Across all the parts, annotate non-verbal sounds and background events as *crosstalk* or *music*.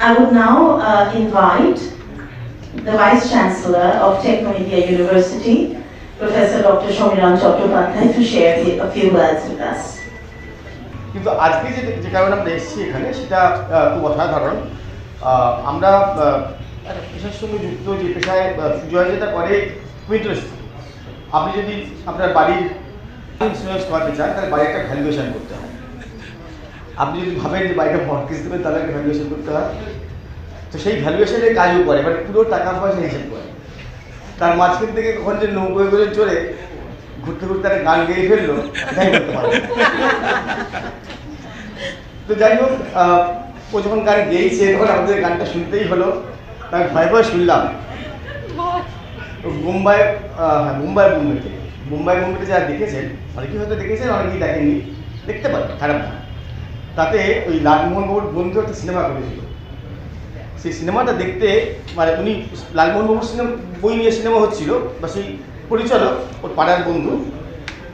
I would now uh, invite the Vice Chancellor of Techno India University, Professor Dr. Shomiran Chattopadhyay, to share the- a few words with us. কিন্তু আজকে যে যে কারণে আমরা এসেছি এখানে সেটা খুব অসাধারণ আমরা একটা পেশার সঙ্গে যুক্ত যে পেশায় আহ, সুজয় যেটা করে খুব ইন্টারেস্ট আপনি যদি আপনার বাড়ির ইন্স্যুরেন্স করাতে চান তাহলে বাড়ির একটা ভ্যালুয়েশন করতে হয় আপনি যদি ভাবেন যে বাড়িটা মর্গেজ দেবেন তাহলে ভ্যালুয়েশন করতে হয়। তো সেই ভ্যালুয়েশনের কাজও করে মানে পুরো টাকা পয়সা হিসেব করে। তার মাঝখান থেকে কখন যে নৌকোয় করে চলে ঘুরতে ঘুরতে একটা গান গেয়ে ফেলল তো যাই হোক ও যখন গান গেয়েছে, তখন আমাদের গানটা শুনতেই হলো। তাই ভয় ভয় শুনলাম। মুম্বাই হ্যাঁ মুম্বাই মুম্বাইতে। মুম্বাই মুম্বাইতে যারা দেখেছেন, অনেকেই হয়তো দেখেছেন, অনেকেই দেখেননি। দেখতে পারেন খারাপ না। তাতে ওই লালমোহন বাবুর বন্ধু একটা সিনেমা করেছিল সেই সিনেমাটা দেখতে মানে উনি লালমোহন বাবুর সিনেমা বই নিয়ে সিনেমা হচ্ছিল বা সেই পরিচালক ওর পাড়ার বন্ধু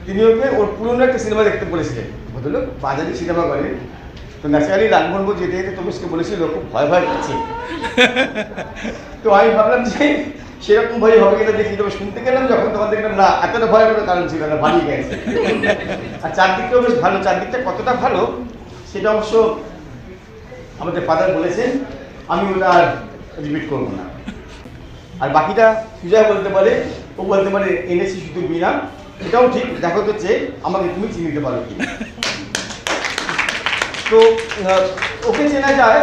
তিনি ওকে ওর পুরনো একটা সিনেমা দেখতে বলেছিলেন। ভদ্রলোক বাজারে সিনেমা করে তো ন্যাচারালি লালমোহন বাবু যেতে যেতে তমিশকে বলেছিল খুব ভয় ভয় করছে *laughs* তো আমি ভাবলাম যে সেরকম ভয় হবে কিনা দেখি তবে শুনতে গেলাম যখন তখন দেখলাম না এতটা ভয় কোনো কারণ ছিল না ভালোই গেছে। *laughs* আর চারদিকটাও বেশ ভালো চারদিকটা কতটা ভালো সেটা অবশ্য আমাদের ফাদার বলেছেন, আমি ওটা আর রিপিট করব না। আর বাকিটা সুজয় বলতে পারে, ও বলতে পারে, এনেছি শুধু বিনা এটাও ঠিক, দেখো তো চেয়ে আমাকে তুমি চিনিতে পারো কি তো ওকে চেনা যায়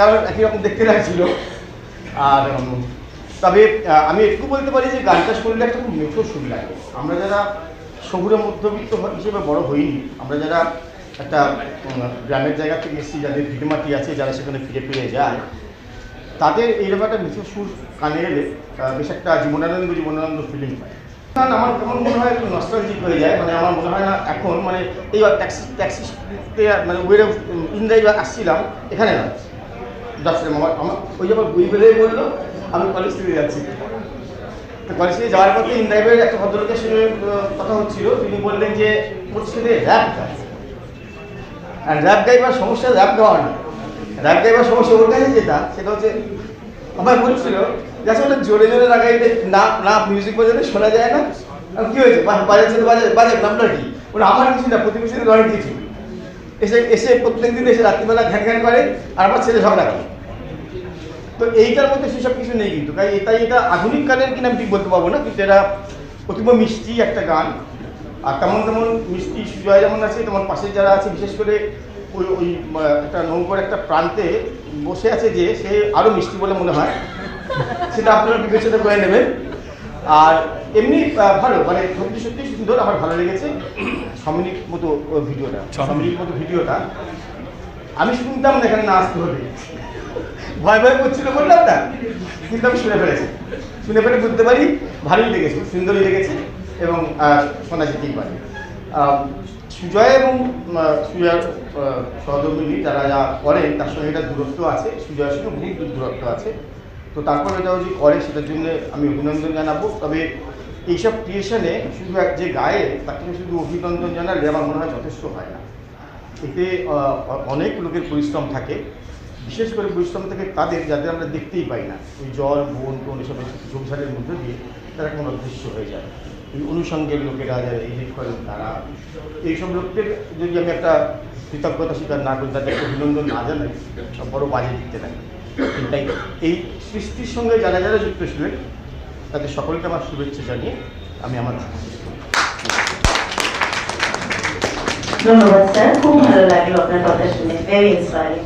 কারণ একই রকম দেখতে লাগছিল। আর তবে আমি একটু বলতে পারি যে গানটা শুনলে একটা খুব মেঠো সুর লাগে। আমরা যারা শহুরে মধ্যবিত্ত হিসেবে বড় হইনি, আমরা যারা একটা গ্রামের জায়গা থেকে এসেছি, যাদের ভিটেমাটি আছে, যারা সেখানে ফিরে ফিরে যায়, তাদের এইরকম একটা মিঠো সুর কানে এলে বেশ একটা জীবনানন্দ জীবনানন্দ ফিলিং পায় কারণ আমার কেমন মনে হয় একটু নস্টালজিক হয়ে যায় মানে আমার মনে হয় না এখন মানে এই ট্যাক্সি ট্যাক্সিতে মানে ওয়ের ইন্দ্রাই আসছিলাম, এখানে না। দশটা আমার আমার, ওই যখন বই ফেলে বলল, আমি কলেজ থেকে যাচ্ছি। তো কলেজ থেকে যাওয়ার পথে ইন্দ্রাইভের একটা ভদ্রলোকের সঙ্গে কথা হচ্ছিল, তিনি বললেন যে ওর ছেলে র্যাপ গায় আর র্যাপ গাইবার সমস্যা র্যাপ গাওয়া না। র্যাপ গাইবার সমস্যা ওর কাছে যেটা, সেটা হচ্ছে আমার বলছিল যে আসলে জোরে জোরে লাগাইলে না না মিউজিক বাজালে শোনা যায় না। কি হয়েছে? বাজাচ্ছে তো বাজে বাজে নামটা কি? ওরা আমার কিছু না, প্রতিবেশীদের অনেক কিছু এসে এসে প্রত্যেক দিন এসে রাত্রিবেলা ঘ্যান ঘ্যান করে আর আমার ছেলে ঝগড়া করে। তো এইটার মধ্যে সেসব কিছু নেই কিন্তু। তাই তাই এটা আধুনিক গানের কিনা আমি ঠিক বলতে পারব না, কিন্তু এটা অতীব মিষ্টি একটা গান। আর তেমন তেমন মিষ্টি সুজয় যেমন আছে তেমন পাশে যারা আছে বিশেষ করে ওই ওই একটা নৌকোর একটা প্রান্তে বসে আছে যে সে আরও মিষ্টি বলে মনে হয়। সেটা আপনারা বিবেচনা করে নেবেন। আর এমনি ভালো মানে সত্যি সত্যি সুন্দর আমার ভালো লেগেছে। ছ মিনিট মতো ভিডিওটা ছ মিনিট মতো ভিডিওটা। আমি শুনতাম না এখানে না আসতে হবে ভয় ভয় করছিল বললাম না। কিন্তু আমি শুনে ফেলেছি। শুনে ফেলে বুঝতে পারি ভালোই লেগেছে সুন্দরই লেগেছে। এবং যেতেই পারে সুজয় এবং সুজয়ের সহধর্মিনী যারা যা করেন তার সঙ্গে একটা দূরত্ব আছে। সুজয়ের সঙ্গে বহু দূর দূরত্ব আছে। তো তারপর এটা যে করে, সেটার জন্য আমি অভিনন্দন জানাব। তবে এইসব ক্রিয়েশনে শুধু এক যে গায়ে তাকে শুধু অভিনন্দন জানালে আমার মনে হয় যথেষ্ট হয় না। এতে অনেক লোকের পরিশ্রম থাকে। বিশেষ করে পরিশ্রম থেকে তাদের, যাদের আমরা দেখতেই পাই না। ওই জল, বন, টোন, এসব ঝোপঝাড়ের মধ্যে দিয়ে তারা কোনো অদৃশ্য হয়ে যায়। অনুষঙ্গের লোকেরা যারা এডিট করেন তারা। এইসব লোকদের যদি আমি একটা কৃতজ্ঞতা স্বীকার না করি তাদেরকে অভিনন্দন না জানাই, সব বড় বাজে দিতে থাকে। তাই এই সৃষ্টির সঙ্গে যারা যারা যুক্ত ছিলেন, তাদের সকলকে আমার শুভেচ্ছা জানিয়ে আমি আমার। ধন্যবাদ, স্যার। খুব ভালো লাগল আপনার কথা শুনে। Very inspiring